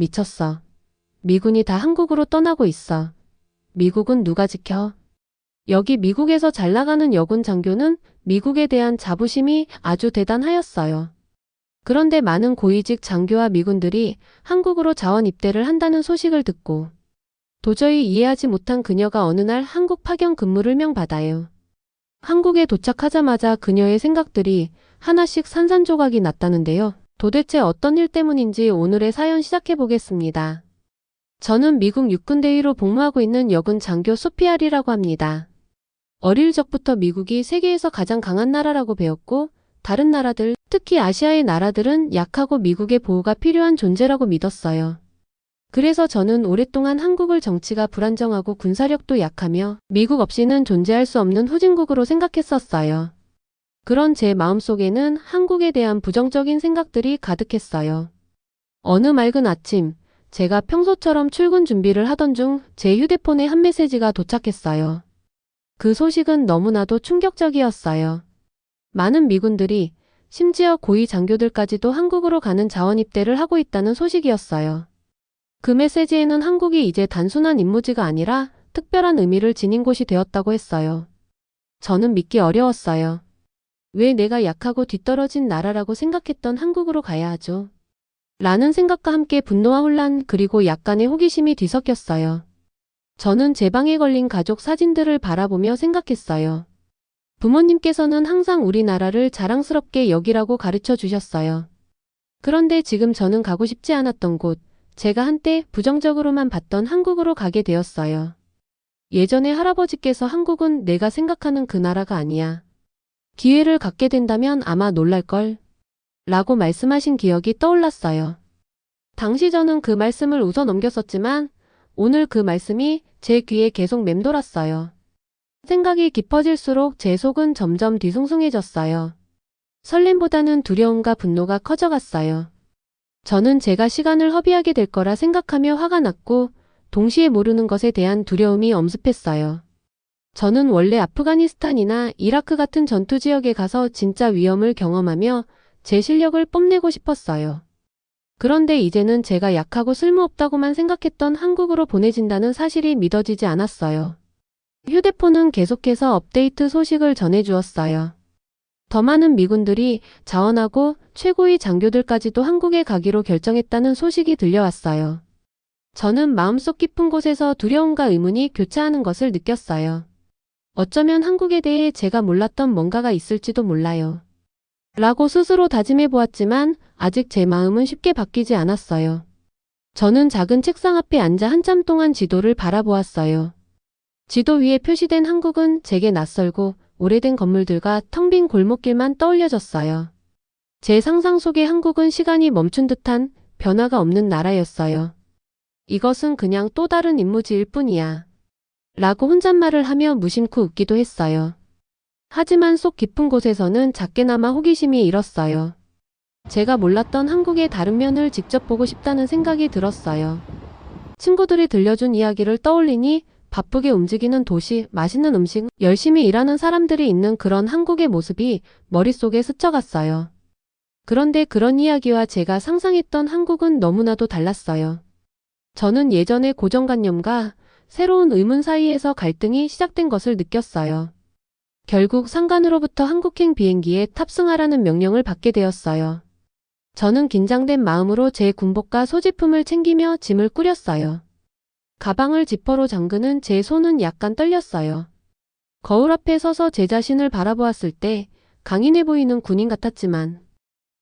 미쳤어. 미군이 다 한국으로 떠나고 있어. 미국은 누가 지켜? 여기 미국에서 잘 나가는 여군 장교는 미국에 대한 자부심이 아주 대단하였어요. 그런데 많은 고위직 장교와 미군들이 한국으로 자원 입대를 한다는 소식을 듣고 도저히 이해하지 못한 그녀가 어느 날 한국 파견 근무를 명받아요. 한국에 도착하자마자 그녀의 생각들이 하나씩 산산조각이 났다는데요. 도대체 어떤 일 때문인지 오늘의 사연 시작해 보겠습니다. 저는 미국 육군대위로 복무하고 있는 여군 장교 소피아리라고 합니다. 어릴 적부터 미국이 세계에서 가장 강한 나라라고 배웠고 다른 나라들, 특히 아시아의 나라들은 약하고 미국의 보호가 필요한 존재라고 믿었어요. 그래서 저는 오랫동안 한국을 정치가 불안정하고 군사력도 약하며 미국 없이는 존재할 수 없는 후진국으로 생각했었어요. 그런 제 마음속에는 한국에 대한 부정적인 생각들이 가득했어요. 어느 맑은 아침, 제가 평소처럼 출근 준비를 하던 중 제 휴대폰에 한 메시지가 도착했어요. 그 소식은 너무나도 충격적이었어요. 많은 미군들이 심지어 고위 장교들까지도 한국으로 가는 자원 입대를 하고 있다는 소식이었어요. 그 메시지에는 한국이 이제 단순한 임무지가 아니라 특별한 의미를 지닌 곳이 되었다고 했어요. 저는 믿기 어려웠어요. 왜 내가 약하고 뒤떨어진 나라라고 생각했던 한국으로 가야 하죠? 라는 생각과 함께 분노와 혼란 그리고 약간의 호기심이 뒤섞였어요. 저는 제 방에 걸린 가족 사진들을 바라보며 생각했어요. 부모님께서는 항상 우리나라를 자랑스럽게 여기라고 가르쳐 주셨어요. 그런데 지금 저는 가고 싶지 않았던 곳, 제가 한때 부정적으로만 봤던 한국으로 가게 되었어요. 예전에 할아버지께서 한국은 내가 생각하는 그 나라가 아니야. 기회를 갖게 된다면 아마 놀랄걸. 라고 말씀하신 기억이 떠올랐어요. 당시 저는 그 말씀을 웃어 넘겼었지만 오늘 그 말씀이 제 귀에 계속 맴돌았어요. 생각이 깊어질수록 제 속은 점점 뒤숭숭해졌어요. 설렘보다는 두려움과 분노가 커져갔어요. 저는 제가 시간을 허비하게 될 거라 생각하며 화가 났고 동시에 모르는 것에 대한 두려움이 엄습했어요. 저는 원래 아프가니스탄이나 이라크 같은 전투 지역에 가서 진짜 위험을 경험하며 제 실력을 뽐내고 싶었어요. 그런데 이제는 제가 약하고 쓸모없다고만 생각했던 한국으로 보내진다는 사실이 믿어지지 않았어요. 휴대폰은 계속해서 업데이트 소식을 전해주었어요. 더 많은 미군들이 자원하고 최고위 장교들까지도 한국에 가기로 결정했다는 소식이 들려왔어요. 저는 마음속 깊은 곳에서 두려움과 의문이 교차하는 것을 느꼈어요. 어쩌면 한국에 대해 제가 몰랐던 뭔가가 있을지도 몰라요. 라고 스스로 다짐해 보았지만 아직 제 마음은 쉽게 바뀌지 않았어요. 저는 작은 책상 앞에 앉아 한참 동안 지도를 바라보았어요. 지도 위에 표시된 한국은 제게 낯설고 오래된 건물들과 텅 빈 골목길만 떠올려졌어요. 제 상상 속의 한국은 시간이 멈춘 듯한 변화가 없는 나라였어요. 이것은 그냥 또 다른 임무지일 뿐이야. 라고 혼잣말을 하며 무심코 웃기도 했어요. 하지만 속 깊은 곳에서는 작게나마 호기심이 일었어요. 제가 몰랐던 한국의 다른 면을 직접 보고 싶다는 생각이 들었어요. 친구들이 들려준 이야기를 떠올리니 바쁘게 움직이는 도시, 맛있는 음식, 열심히 일하는 사람들이 있는 그런 한국의 모습이 머릿속에 스쳐갔어요. 그런데 그런 이야기와 제가 상상했던 한국은 너무나도 달랐어요. 저는 예전의 고정관념과 새로운 의문 사이에서 갈등이 시작된 것을 느꼈어요. 결국 상관으로부터 한국행 비행기에 탑승하라는 명령을 받게 되었어요. 저는 긴장된 마음으로 제 군복과 소지품을 챙기며 짐을 꾸렸어요. 가방을 지퍼로 잠그는 제 손은 약간 떨렸어요. 거울 앞에 서서 제 자신을 바라보았을 때 강인해 보이는 군인 같았지만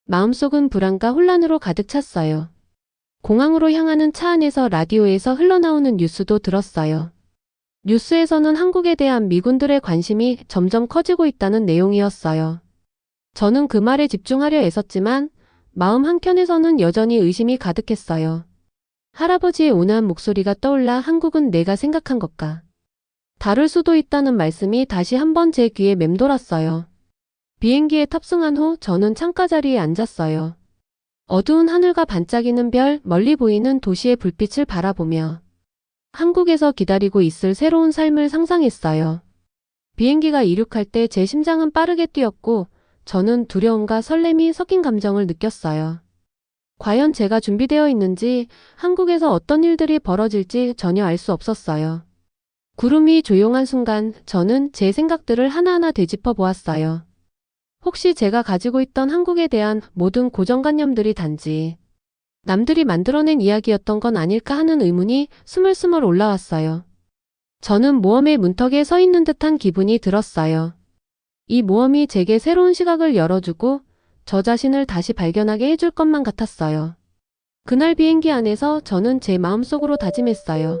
마음속은 불안과 혼란으로 가득 찼어요. 공항으로 향하는 차 안에서 라디오에서 흘러나오는 뉴스도 들었어요. 뉴스에서는 한국에 대한 미군들의 관심이 점점 커지고 있다는 내용이었어요. 저는 그 말에 집중하려 애썼지만 마음 한켠에서는 여전히 의심이 가득했어요. 할아버지의 온화한 목소리가 떠올라 한국은 내가 생각한 것과 다를 수도 있다는 말씀이 다시 한번 제 귀에 맴돌았어요. 비행기에 탑승한 후 저는 창가 자리에 앉았어요. 어두운 하늘과 반짝이는 별, 멀리 보이는 도시의 불빛을 바라보며 한국에서 기다리고 있을 새로운 삶을 상상했어요. 비행기가 이륙할 때 제 심장은 빠르게 뛰었고 저는 두려움과 설렘이 섞인 감정을 느꼈어요. 과연 제가 준비되어 있는지 한국에서 어떤 일들이 벌어질지 전혀 알 수 없었어요. 구름이 조용한 순간 저는 제 생각들을 하나하나 되짚어 보았어요. 혹시 제가 가지고 있던 한국에 대한 모든 고정관념들이 단지 남들이 만들어낸 이야기였던 건 아닐까 하는 의문이 스물스물 올라왔어요. 저는 모험의 문턱에 서 있는 듯한 기분이 들었어요. 이 모험이 제게 새로운 시각을 열어주고 저 자신을 다시 발견하게 해줄 것만 같았어요. 그날 비행기 안에서 저는 제 마음속으로 다짐했어요.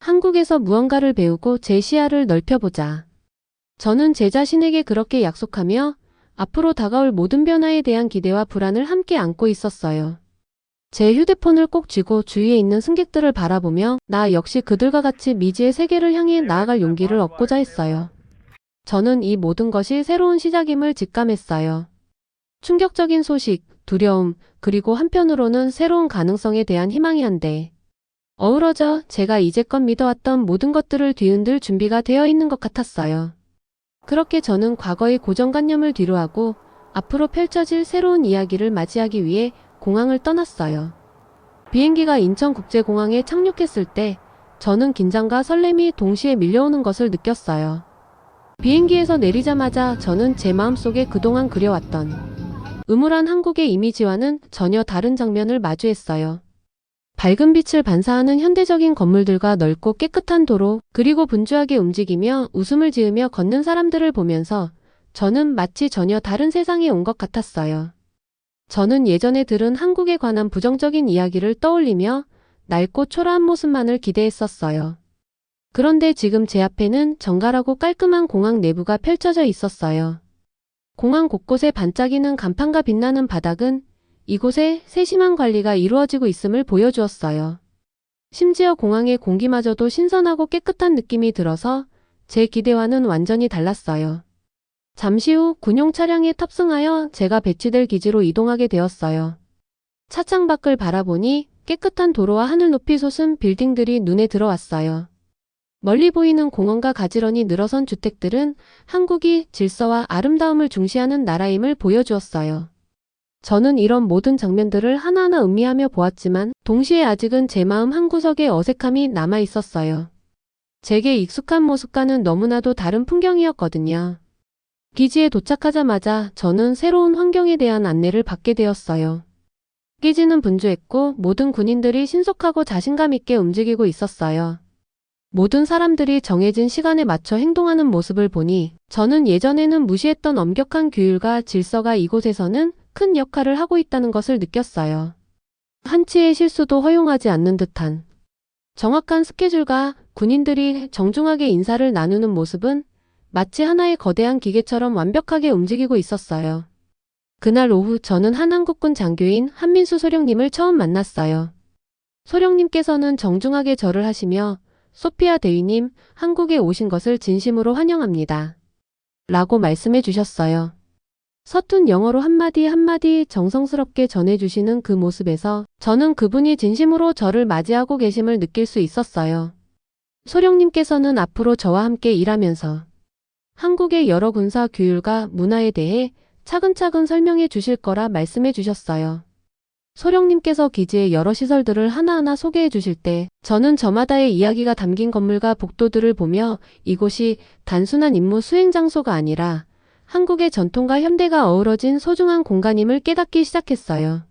한국에서 무언가를 배우고 제 시야를 넓혀보자. 저는 제 자신에게 그렇게 약속하며 앞으로 다가올 모든 변화에 대한 기대와 불안을 함께 안고 있었어요. 제 휴대폰을 꼭 쥐고 주위에 있는 승객들을 바라보며 나 역시 그들과 같이 미지의 세계를 향해 나아갈 용기를 얻고자 했어요. 저는 이 모든 것이 새로운 시작임을 직감했어요. 충격적인 소식, 두려움, 그리고 한편으로는 새로운 가능성에 대한 희망이 한데 어우러져 제가 이제껏 믿어왔던 모든 것들을 뒤흔들 준비가 되어 있는 것 같았어요. 그렇게 저는 과거의 고정관념을 뒤로하고 앞으로 펼쳐질 새로운 이야기를 맞이하기 위해 공항을 떠났어요. 비행기가 인천국제공항에 착륙했을 때 저는 긴장과 설렘이 동시에 밀려오는 것을 느꼈어요. 비행기에서 내리자마자 저는 제 마음속에 그동안 그려왔던 음울한 한국의 이미지와는 전혀 다른 장면을 마주했어요. 밝은 빛을 반사하는 현대적인 건물들과 넓고 깨끗한 도로, 그리고 분주하게 움직이며 웃음을 지으며 걷는 사람들을 보면서 저는 마치 전혀 다른 세상에 온 것 같았어요. 저는 예전에 들은 한국에 관한 부정적인 이야기를 떠올리며 낡고 초라한 모습만을 기대했었어요. 그런데 지금 제 앞에는 정갈하고 깔끔한 공항 내부가 펼쳐져 있었어요. 공항 곳곳에 반짝이는 간판과 빛나는 바닥은 이곳에 세심한 관리가 이루어지고 있음을 보여주었어요. 심지어 공항의 공기마저도 신선하고 깨끗한 느낌이 들어서 제 기대와는 완전히 달랐어요. 잠시 후 군용 차량에 탑승하여 제가 배치될 기지로 이동하게 되었어요. 차창 밖을 바라보니 깨끗한 도로와 하늘 높이 솟은 빌딩들이 눈에 들어왔어요. 멀리 보이는 공원과 가지런히 늘어선 주택들은 한국이 질서와 아름다움을 중시하는 나라임을 보여주었어요. 저는 이런 모든 장면들을 하나하나 음미하며 보았지만 동시에 아직은 제 마음 한구석에 어색함이 남아 있었어요. 제게 익숙한 모습과는 너무나도 다른 풍경이었거든요. 기지에 도착하자마자 저는 새로운 환경에 대한 안내를 받게 되었어요. 기지는 분주했고 모든 군인들이 신속하고 자신감 있게 움직이고 있었어요. 모든 사람들이 정해진 시간에 맞춰 행동하는 모습을 보니 저는 예전에는 무시했던 엄격한 규율과 질서가 이곳에서는 큰 역할을 하고 있다는 것을 느꼈어요. 한치의 실수도 허용하지 않는 듯한 정확한 스케줄과 군인들이 정중하게 인사를 나누는 모습은 마치 하나의 거대한 기계처럼 완벽하게 움직이고 있었어요. 그날 오후 저는 한 한국군 장교인 한민수 소령님을 처음 만났어요. 소령님께서는 정중하게 절을 하시며 소피아 대위님, 한국에 오신 것을 진심으로 환영합니다. 라고 말씀해 주셨어요. 서툰 영어로 한마디 한마디 정성스럽게 전해주시는 그 모습에서 저는 그분이 진심으로 저를 맞이하고 계심을 느낄 수 있었어요. 소령님께서는 앞으로 저와 함께 일하면서 한국의 여러 군사 규율과 문화에 대해 차근차근 설명해 주실 거라 말씀해 주셨어요. 소령님께서 기지의 여러 시설들을 하나하나 소개해 주실 때 저는 저마다의 이야기가 담긴 건물과 복도들을 보며 이곳이 단순한 임무 수행 장소가 아니라 한국의 전통과 현대가 어우러진 소중한 공간임을 깨닫기 시작했어요.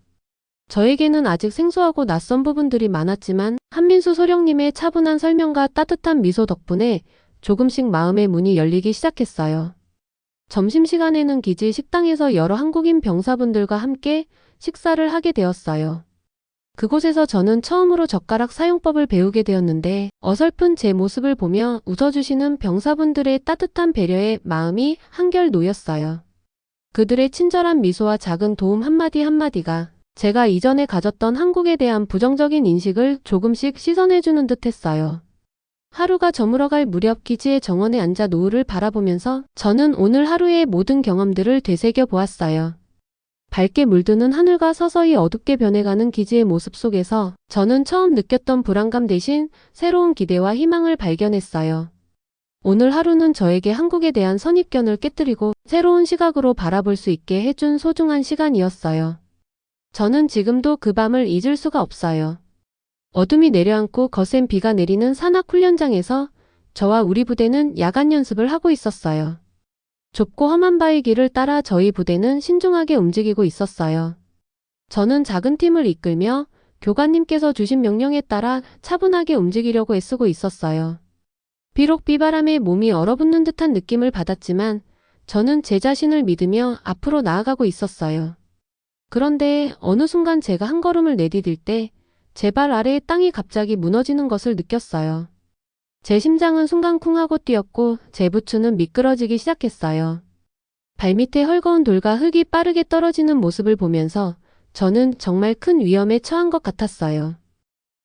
저에게는 아직 생소하고 낯선 부분들이 많았지만 한민수 소령님의 차분한 설명과 따뜻한 미소 덕분에 조금씩 마음의 문이 열리기 시작했어요. 점심시간에는 기지 식당에서 여러 한국인 병사분들과 함께 식사를 하게 되었어요. 그곳에서 저는 처음으로 젓가락 사용법을 배우게 되었는데 어설픈 제 모습을 보며 웃어주시는 병사분들의 따뜻한 배려에 마음이 한결 놓였어요. 그들의 친절한 미소와 작은 도움 한마디 한마디가 제가 이전에 가졌던 한국에 대한 부정적인 인식을 조금씩 씻어내주는 듯 했어요. 하루가 저물어갈 무렵 기지의 정원에 앉아 노을을 바라보면서 저는 오늘 하루의 모든 경험들을 되새겨 보았어요. 밝게 물드는 하늘과 서서히 어둡게 변해가는 기지의 모습 속에서 저는 처음 느꼈던 불안감 대신 새로운 기대와 희망을 발견했어요. 오늘 하루는 저에게 한국에 대한 선입견을 깨뜨리고 새로운 시각으로 바라볼 수 있게 해준 소중한 시간이었어요. 저는 지금도 그 밤을 잊을 수가 없어요. 어둠이 내려앉고 거센 비가 내리는 산악 훈련장에서 저와 우리 부대는 야간 연습을 하고 있었어요. 좁고 험한 바위 길을 따라 저희 부대는 신중하게 움직이고 있었어요. 저는 작은 팀을 이끌며 교관님께서 주신 명령에 따라 차분하게 움직이려고 애쓰고 있었어요. 비록 비바람에 몸이 얼어붙는 듯한 느낌을 받았지만 저는 제 자신을 믿으며 앞으로 나아가고 있었어요. 그런데 어느 순간 제가 한 걸음을 내디딜 때 제 발 아래의 땅이 갑자기 무너지는 것을 느꼈어요. 제 심장은 순간 쿵하고 뛰었고 제 부츠는 미끄러지기 시작했어요. 발밑에 헐거운 돌과 흙이 빠르게 떨어지는 모습을 보면서 저는 정말 큰 위험에 처한 것 같았어요.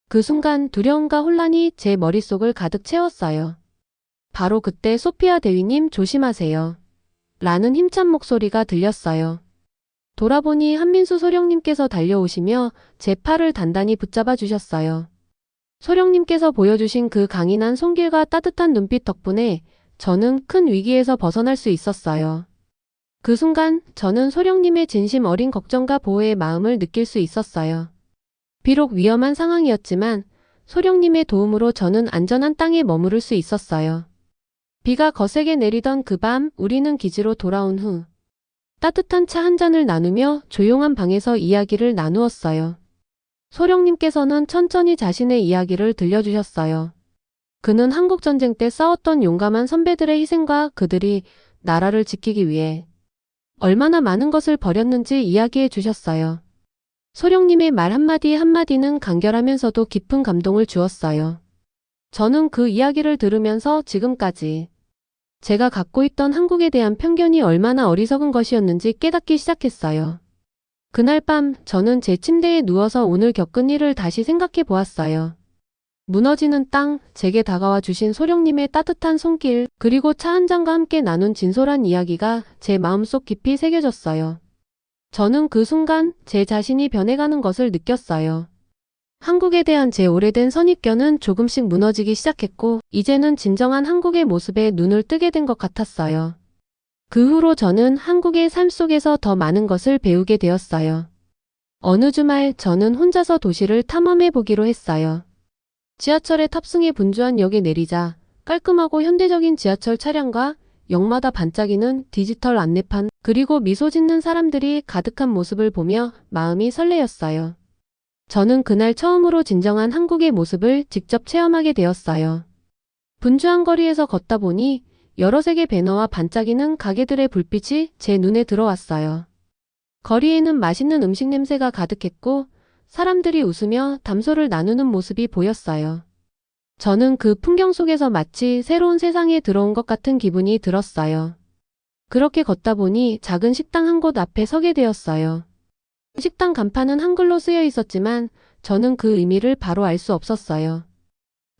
그 순간 두려움과 혼란이 제 머릿속을 가득 채웠어요. 바로 그때 소피아 대위님 조심하세요. 라는 힘찬 목소리가 들렸어요. 돌아보니 한민수 소령님께서 달려오시며 제 팔을 단단히 붙잡아 주셨어요. 소령님께서 보여주신 그 강인한 손길과 따뜻한 눈빛 덕분에 저는 큰 위기에서 벗어날 수 있었어요. 그 순간 저는 소령님의 진심 어린 걱정과 보호의 마음을 느낄 수 있었어요. 비록 위험한 상황이었지만 소령님의 도움으로 저는 안전한 땅에 머무를 수 있었어요. 비가 거세게 내리던 그 밤 우리는 기지로 돌아온 후 따뜻한 차 한 잔을 나누며 조용한 방에서 이야기를 나누었어요. 소령님께서는 천천히 자신의 이야기를 들려주셨어요. 그는 한국전쟁 때 싸웠던 용감한 선배들의 희생과 그들이 나라를 지키기 위해 얼마나 많은 것을 버렸는지 이야기해 주셨어요. 소령님의 말 한마디 한마디는 간결하면서도 깊은 감동을 주었어요. 저는 그 이야기를 들으면서 지금까지 제가 갖고 있던 한국에 대한 편견이 얼마나 어리석은 것이었는지 깨닫기 시작했어요. 그날 밤 저는 제 침대에 누워서 오늘 겪은 일을 다시 생각해 보았어요. 무너지는 땅, 제게 다가와 주신 소령님의 따뜻한 손길, 그리고 차 한 잔과 함께 나눈 진솔한 이야기가 제 마음속 깊이 새겨졌어요. 저는 그 순간 제 자신이 변해가는 것을 느꼈어요. 한국에 대한 제 오래된 선입견은 조금씩 무너지기 시작했고, 이제는 진정한 한국의 모습에 눈을 뜨게 된 것 같았어요. 그 후로 저는 한국의 삶 속에서 더 많은 것을 배우게 되었어요. 어느 주말 저는 혼자서 도시를 탐험해 보기로 했어요. 지하철에 탑승해 분주한 역에 내리자 깔끔하고 현대적인 지하철 차량과 역마다 반짝이는 디지털 안내판 그리고 미소 짓는 사람들이 가득한 모습을 보며 마음이 설레었어요. 저는 그날 처음으로 진정한 한국의 모습을 직접 체험하게 되었어요. 분주한 거리에서 걷다 보니 여러 색의 배너와 반짝이는 가게들의 불빛이 제 눈에 들어왔어요. 거리에는 맛있는 음식 냄새가 가득했고 사람들이 웃으며 담소를 나누는 모습이 보였어요. 저는 그 풍경 속에서 마치 새로운 세상에 들어온 것 같은 기분이 들었어요. 그렇게 걷다 보니 작은 식당 한 곳 앞에 서게 되었어요. 식당 간판은 한글로 쓰여 있었지만 저는 그 의미를 바로 알 수 없었어요.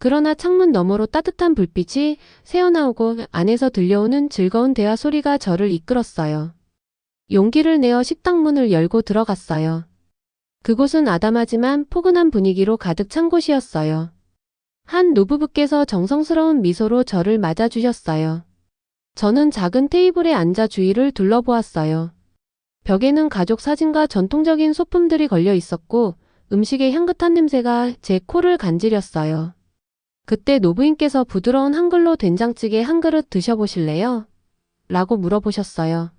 그러나 창문 너머로 따뜻한 불빛이 새어나오고 안에서 들려오는 즐거운 대화 소리가 저를 이끌었어요. 용기를 내어 식당 문을 열고 들어갔어요. 그곳은 아담하지만 포근한 분위기로 가득 찬 곳이었어요. 한 노부부께서 정성스러운 미소로 저를 맞아주셨어요. 저는 작은 테이블에 앉아 주위를 둘러보았어요. 벽에는 가족 사진과 전통적인 소품들이 걸려 있었고 음식의 향긋한 냄새가 제 코를 간지렸어요. 그때 노부인께서 부드러운 한글로 된장찌개 한 그릇 드셔보실래요? 라고 물어보셨어요.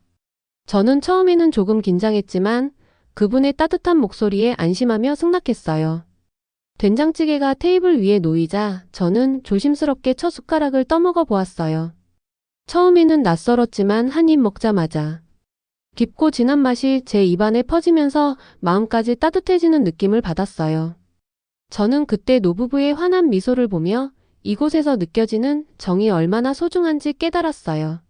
저는 처음에는 조금 긴장했지만 그분의 따뜻한 목소리에 안심하며 승낙했어요. 된장찌개가 테이블 위에 놓이자 저는 조심스럽게 첫 숟가락을 떠먹어 보았어요. 처음에는 낯설었지만 한 입 먹자마자 깊고 진한 맛이 제 입안에 퍼지면서 마음까지 따뜻해지는 느낌을 받았어요. 저는 그때 노부부의 환한 미소를 보며 이곳에서 느껴지는 정이 얼마나 소중한지 깨달았어요.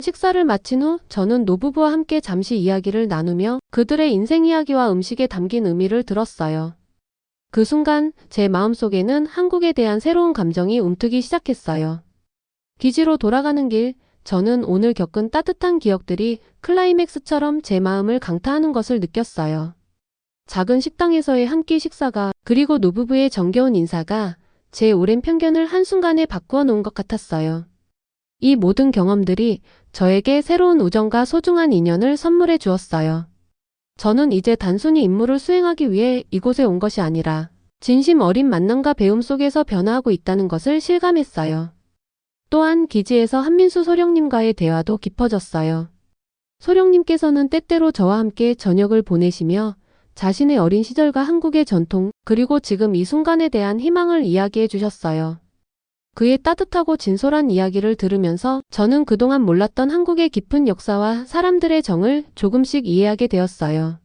식사를 마친 후 저는 노부부와 함께 잠시 이야기를 나누며 그들의 인생 이야기와 음식에 담긴 의미를 들었어요. 그 순간 제 마음속에는 한국에 대한 새로운 감정이 움트기 시작했어요. 기지로 돌아가는 길, 저는 오늘 겪은 따뜻한 기억들이 클라이맥스처럼 제 마음을 강타하는 것을 느꼈어요. 작은 식당에서의 한 끼 식사가 그리고 노부부의 정겨운 인사가 제 오랜 편견을 한순간에 바꾸어 놓은 것 같았어요. 이 모든 경험들이 저에게 새로운 우정과 소중한 인연을 선물해 주었어요. 저는 이제 단순히 임무를 수행하기 위해 이곳에 온 것이 아니라 진심 어린 만남과 배움 속에서 변화하고 있다는 것을 실감했어요. 또한 기지에서 한민수 소령님과의 대화도 깊어졌어요. 소령님께서는 때때로 저와 함께 저녁을 보내시며 자신의 어린 시절과 한국의 전통, 그리고 지금 이 순간에 대한 희망을 이야기해 주셨어요. 그의 따뜻하고 진솔한 이야기를 들으면서 저는 그동안 몰랐던 한국의 깊은 역사와 사람들의 정을 조금씩 이해하게 되었어요.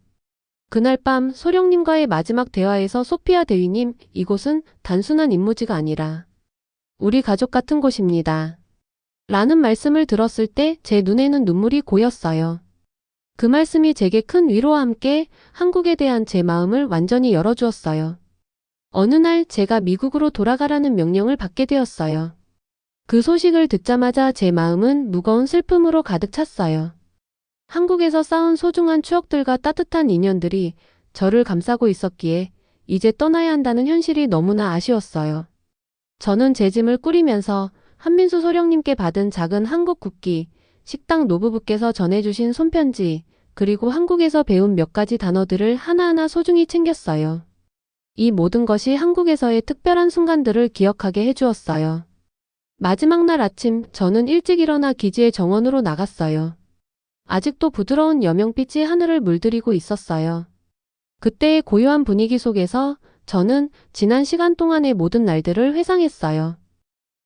그날 밤 소령님과의 마지막 대화에서 소피아 대위님, 이곳은 단순한 임무지가 아니라 우리 가족 같은 곳입니다. 라는 말씀을 들었을 때 제 눈에는 눈물이 고였어요. 그 말씀이 제게 큰 위로와 함께 한국에 대한 제 마음을 완전히 열어주었어요. 어느 날 제가 미국으로 돌아가라는 명령을 받게 되었어요. 그 소식을 듣자마자 제 마음은 무거운 슬픔으로 가득 찼어요. 한국에서 쌓은 소중한 추억들과 따뜻한 인연들이 저를 감싸고 있었기에 이제 떠나야 한다는 현실이 너무나 아쉬웠어요. 저는 제 짐을 꾸리면서 한민수 소령님께 받은 작은 한국 국기, 식당 노부부께서 전해주신 손편지, 그리고 한국에서 배운 몇 가지 단어들을 하나하나 소중히 챙겼어요. 이 모든 것이 한국에서의 특별한 순간들을 기억하게 해주었어요. 마지막 날 아침 저는 일찍 일어나 기지의 정원으로 나갔어요. 아직도 부드러운 여명빛이 하늘을 물들이고 있었어요. 그때의 고요한 분위기 속에서 저는 지난 시간 동안의 모든 날들을 회상했어요.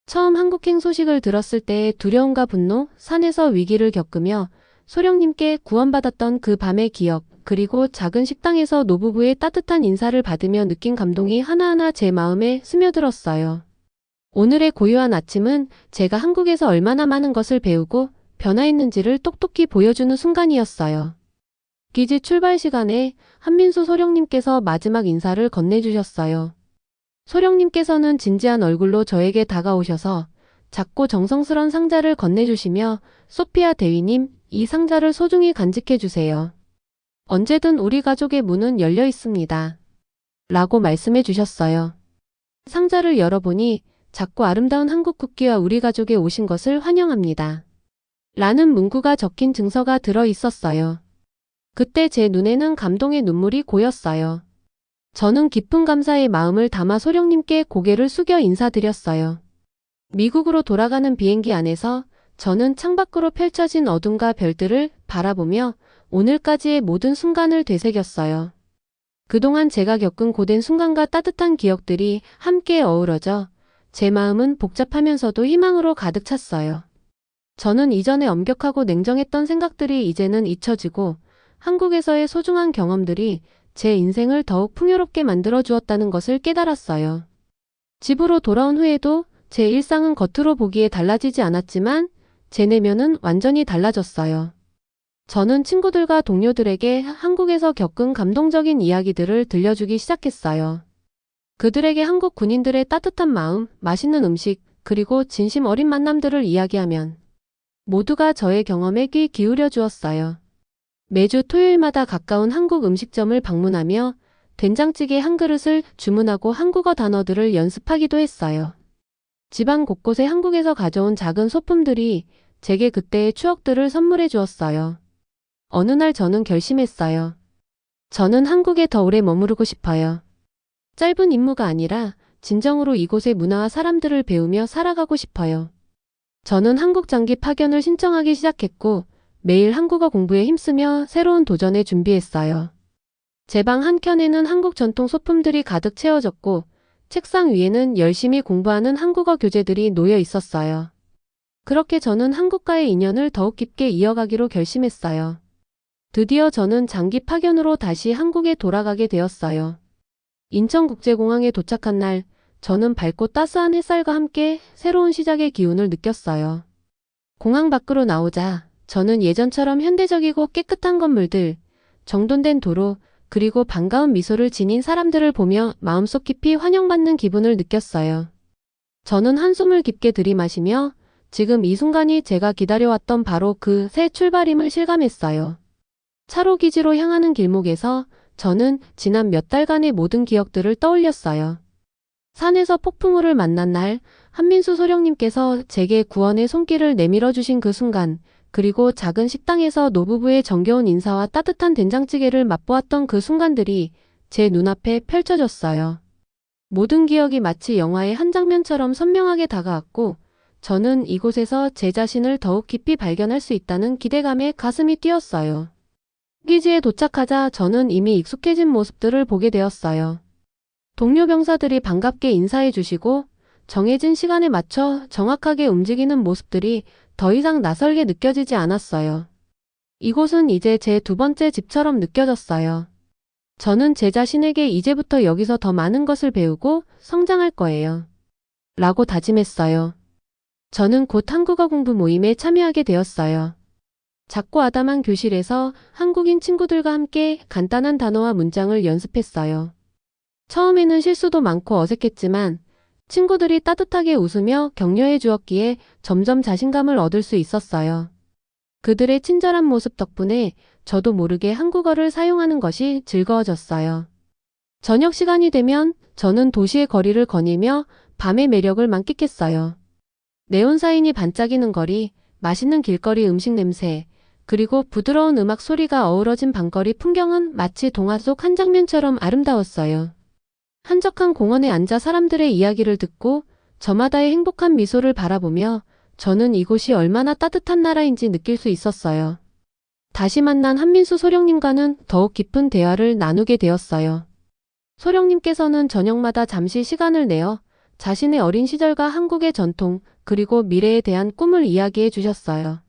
처음 한국행 소식을 들었을 때의 두려움과 분노, 산에서 위기를 겪으며 소령님께 구원받았던 그 밤의 기억, 그리고 작은 식당에서 노부부의 따뜻한 인사를 받으며 느낀 감동이 하나하나 제 마음에 스며들었어요. 오늘의 고요한 아침은 제가 한국에서 얼마나 많은 것을 배우고 변화했는지를 똑똑히 보여주는 순간이었어요. 기지 출발 시간에 한민수 소령님께서 마지막 인사를 건네주셨어요. 소령님께서는 진지한 얼굴로 저에게 다가오셔서 작고 정성스런 상자를 건네주시며 소피아 대위님, 이 상자를 소중히 간직해 주세요. 언제든 우리 가족의 문은 열려 있습니다. 라고 말씀해 주셨어요. 상자를 열어보니 작고 아름다운 한국 국기와 우리 가족에 오신 것을 환영합니다. 라는 문구가 적힌 증서가 들어 있었어요. 그때 제 눈에는 감동의 눈물이 고였어요. 저는 깊은 감사의 마음을 담아 소령님께 고개를 숙여 인사드렸어요. 미국으로 돌아가는 비행기 안에서 저는 창밖으로 펼쳐진 어둠과 별들을 바라보며 오늘까지의 모든 순간을 되새겼어요. 그동안 제가 겪은 고된 순간과 따뜻한 기억들이 함께 어우러져 제 마음은 복잡하면서도 희망으로 가득 찼어요. 저는 이전에 엄격하고 냉정했던 생각들이 이제는 잊혀지고 한국에서의 소중한 경험들이 제 인생을 더욱 풍요롭게 만들어 주었다는 것을 깨달았어요. 집으로 돌아온 후에도 제 일상은 겉으로 보기에 달라지지 않았지만 제 내면은 완전히 달라졌어요. 저는 친구들과 동료들에게 한국에서 겪은 감동적인 이야기들을 들려주기 시작했어요. 그들에게 한국 군인들의 따뜻한 마음, 맛있는 음식, 그리고 진심 어린 만남들을 이야기하면 모두가 저의 경험에 귀 기울여 주었어요. 매주 토요일마다 가까운 한국 음식점을 방문하며 된장찌개 한 그릇을 주문하고 한국어 단어들을 연습하기도 했어요. 집안 곳곳에 한국에서 가져온 작은 소품들이 제게 그때의 추억들을 선물해 주었어요. 어느 날 저는 결심했어요. 저는 한국에 더 오래 머무르고 싶어요. 짧은 임무가 아니라 진정으로 이곳의 문화와 사람들을 배우며 살아가고 싶어요. 저는 한국 장기 파견을 신청하기 시작했고 매일 한국어 공부에 힘쓰며 새로운 도전에 준비했어요. 제 방 한켠에는 한국 전통 소품들이 가득 채워졌고 책상 위에는 열심히 공부하는 한국어 교재들이 놓여 있었어요. 그렇게 저는 한국과의 인연을 더욱 깊게 이어가기로 결심했어요. 드디어 저는 장기 파견으로 다시 한국에 돌아가게 되었어요. 인천국제공항에 도착한 날, 저는 밝고 따스한 햇살과 함께 새로운 시작의 기운을 느꼈어요. 공항 밖으로 나오자 저는 예전처럼 현대적이고 깨끗한 건물들, 정돈된 도로, 그리고 반가운 미소를 지닌 사람들을 보며 마음속 깊이 환영받는 기분을 느꼈어요. 저는 한숨을 깊게 들이마시며 지금 이 순간이 제가 기다려왔던 바로 그 새 출발임을 실감했어요. 차로 기지로 향하는 길목에서 저는 지난 몇 달간의 모든 기억들을 떠올렸어요. 산에서 폭풍우를 만난 날 한민수 소령님께서 제게 구원의 손길을 내밀어 주신 그 순간 그리고 작은 식당에서 노부부의 정겨운 인사와 따뜻한 된장찌개를 맛보았던 그 순간들이 제 눈앞에 펼쳐졌어요. 모든 기억이 마치 영화의 한 장면처럼 선명하게 다가왔고, 저는 이곳에서 제 자신을 더욱 깊이 발견할 수 있다는 기대감에 가슴이 뛰었어요. 기지에 도착하자 저는 이미 익숙해진 모습들을 보게 되었어요. 동료 병사들이 반갑게 인사해 주시고 정해진 시간에 맞춰 정확하게 움직이는 모습들이 더 이상 낯설게 느껴지지 않았어요. 이곳은 이제 제 두 번째 집처럼 느껴졌어요. 저는 제 자신에게 이제부터 여기서 더 많은 것을 배우고 성장할 거예요. 라고 다짐했어요. 저는 곧 한국어 공부 모임에 참여하게 되었어요. 작고 아담한 교실에서 한국인 친구들과 함께 간단한 단어와 문장을 연습했어요. 처음에는 실수도 많고 어색했지만 친구들이 따뜻하게 웃으며 격려해 주었기에 점점 자신감을 얻을 수 있었어요. 그들의 친절한 모습 덕분에 저도 모르게 한국어를 사용하는 것이 즐거워졌어요. 저녁 시간이 되면 저는 도시의 거리를 거닐며 밤의 매력을 만끽했어요. 네온사인이 반짝이는 거리, 맛있는 길거리 음식 냄새, 그리고 부드러운 음악 소리가 어우러진 밤거리 풍경은 마치 동화 속 한 장면처럼 아름다웠어요. 한적한 공원에 앉아 사람들의 이야기를 듣고 저마다의 행복한 미소를 바라보며 저는 이곳이 얼마나 따뜻한 나라인지 느낄 수 있었어요. 다시 만난 한민수 소령님과는 더욱 깊은 대화를 나누게 되었어요. 소령님께서는 저녁마다 잠시 시간을 내어 자신의 어린 시절과 한국의 전통, 그리고 미래에 대한 꿈을 이야기해 주셨어요.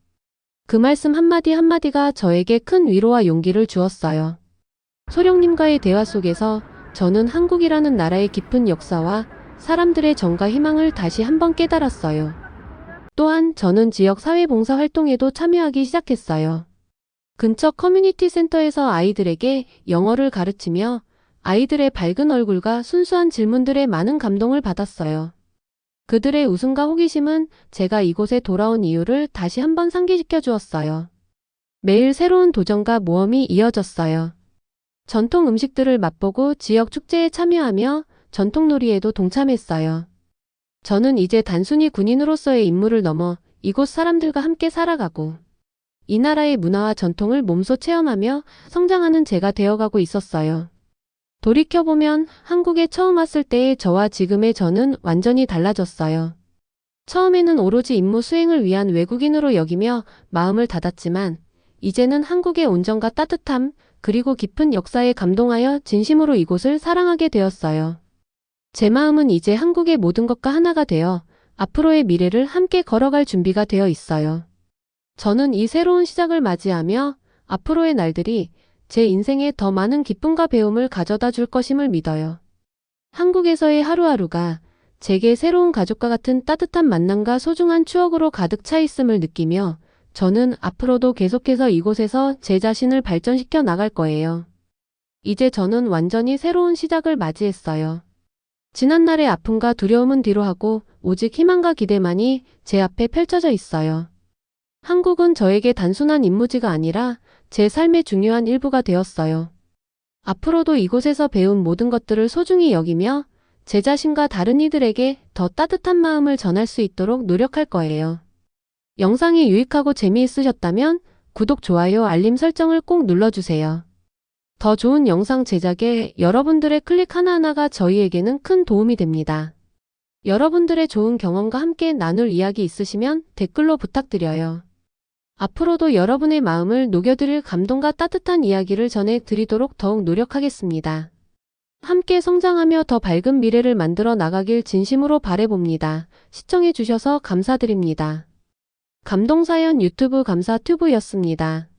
그 말씀 한마디 한마디가 저에게 큰 위로와 용기를 주었어요. 소령님과의 대화 속에서 저는 한국이라는 나라의 깊은 역사와 사람들의 정과 희망을 다시 한번 깨달았어요. 또한 저는 지역 사회봉사 활동에도 참여하기 시작했어요. 근처 커뮤니티 센터에서 아이들에게 영어를 가르치며 아이들의 밝은 얼굴과 순수한 질문들에 많은 감동을 받았어요. 그들의 웃음과 호기심은 제가 이곳에 돌아온 이유를 다시 한번 상기시켜 주었어요. 매일 새로운 도전과 모험이 이어졌어요. 전통 음식들을 맛보고 지역 축제에 참여하며 전통 놀이에도 동참했어요. 저는 이제 단순히 군인으로서의 임무를 넘어 이곳 사람들과 함께 살아가고 이 나라의 문화와 전통을 몸소 체험하며 성장하는 제가 되어가고 있었어요. 돌이켜보면 한국에 처음 왔을 때의 저와 지금의 저는 완전히 달라졌어요. 처음에는 오로지 임무 수행을 위한 외국인으로 여기며 마음을 닫았지만 이제는 한국의 온정과 따뜻함 그리고 깊은 역사에 감동하여 진심으로 이곳을 사랑하게 되었어요. 제 마음은 이제 한국의 모든 것과 하나가 되어 앞으로의 미래를 함께 걸어갈 준비가 되어 있어요. 저는 이 새로운 시작을 맞이하며 앞으로의 날들이 제 인생에 더 많은 기쁨과 배움을 가져다 줄 것임을 믿어요. 한국에서의 하루하루가 제게 새로운 가족과 같은 따뜻한 만남과 소중한 추억으로 가득 차 있음을 느끼며 저는 앞으로도 계속해서 이곳에서 제 자신을 발전시켜 나갈 거예요. 이제 저는 완전히 새로운 시작을 맞이했어요. 지난날의 아픔과 두려움은 뒤로 하고 오직 희망과 기대만이 제 앞에 펼쳐져 있어요. 한국은 저에게 단순한 임무지가 아니라 제 삶의 중요한 일부가 되었어요. 앞으로도 이곳에서 배운 모든 것들을 소중히 여기며 제 자신과 다른 이들에게 더 따뜻한 마음을 전할 수 있도록 노력할 거예요. 영상이 유익하고 재미있으셨다면 구독, 좋아요, 알림 설정을 꼭 눌러주세요. 더 좋은 영상 제작에 여러분들의 클릭 하나하나가 저희에게는 큰 도움이 됩니다. 여러분들의 좋은 경험과 함께 나눌 이야기 있으시면 댓글로 부탁드려요. 앞으로도 여러분의 마음을 녹여드릴 감동과 따뜻한 이야기를 전해드리도록 더욱 노력하겠습니다. 함께 성장하며 더 밝은 미래를 만들어 나가길 진심으로 바래봅니다. 시청해주셔서 감사드립니다. 감동사연 유튜브 감사 튜브였습니다.